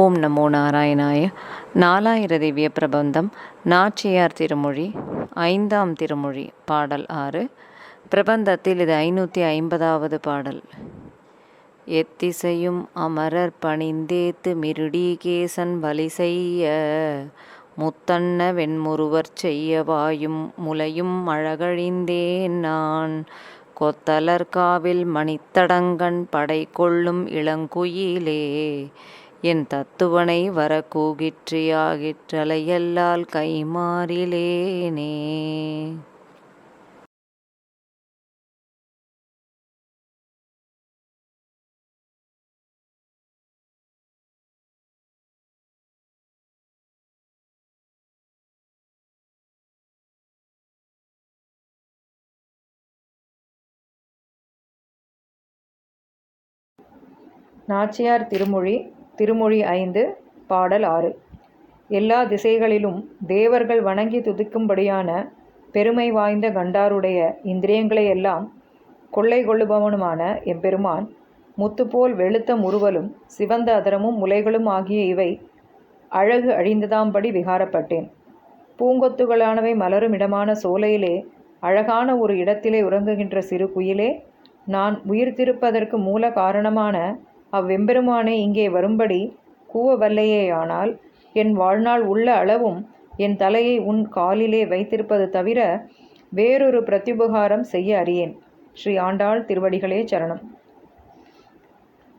ஓம் நமோ நாராயணாய. நாலாயிர திவ்ய பிரபந்தம் நாச்சியார் திருமொழி ஐந்தாம் திருமொழி பாடல் ஆறு. பிரபந்தத்தில் இது ஐநூற்றி ஐம்பதாவது பாடல். எத்திசையும் அமரர் பணிந்தேத்து மிருடீகேசன் வலி செய்ய முத்தன்ன வெண்முருவர் செய்ய வாயும் முலையும் அழகழிந்தேன் நான். கொத்தலர்காவில் மணித்தடங்கண் படை கொள்ளும் இளங்குயிலே என் தத்துவனை வர கூகிற்றியாகிற்றலையல்லால் கைமாறிலேனே. நாச்சியார் திருமொழி திருமொழி ஐந்து பாடல் ஆறு. எல்லா திசைகளிலும் தேவர்கள் வணங்கி துதிக்கும்படியான பெருமை வாய்ந்த கண்டாருடைய இந்திரியங்களை எல்லாம் கொள்ளை கொள்ளுபவனுமான எம்பெருமான் முத்துப்போல் வெளுத்த முறுவலும் சிவந்த அதரமும் முலைகளும் ஆகிய இவை அழகு அழிந்ததாம்படி விகாரப்பட்டேன். பூங்கொத்துகளானவை மலரும் இடமான சோலையிலே அழகான ஒரு இடத்திலே உறங்குகின்ற சிறு குயிலே நான் உயிர்த்திருப்பதற்கு மூல காரணமான அவ்வெம்பெருமானை இங்கே வரும்படி கூவ வல்லையேயானால் என் வாழ்நாள் உள்ள அளவும் என் தலையை உன் காலிலே வைத்திருப்பது தவிர வேறொரு பிரத்யுபகாரம் செய்ய அறியேன் ஸ்ரீ ஆண்டாள் திருவடிகளே சரணம்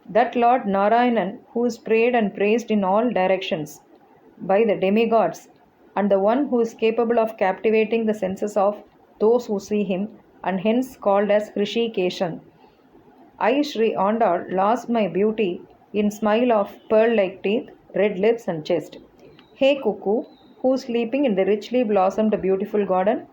that lord Narayanan who is prayed and praised in all directions by the demigods and the one who is capable of captivating the senses of those who see him and hence called as Hrishikeshan. I, Sri Andal, lost my beauty in smile of pearl-like teeth, red lips and chest. Hey cuckoo, who sleeping in the richly blossomed beautiful garden,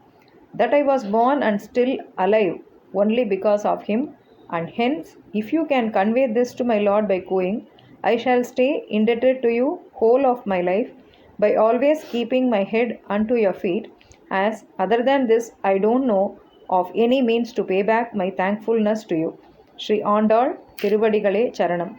that I was born and still alive only because of him, and hence, if you can convey this to my Lord by cooing, I shall stay indebted to you whole of my life by always keeping my head unto your feet, as other than this I don't know of any means to pay back my thankfulness to you. Sri Andal திருவடிகளே சரணம்.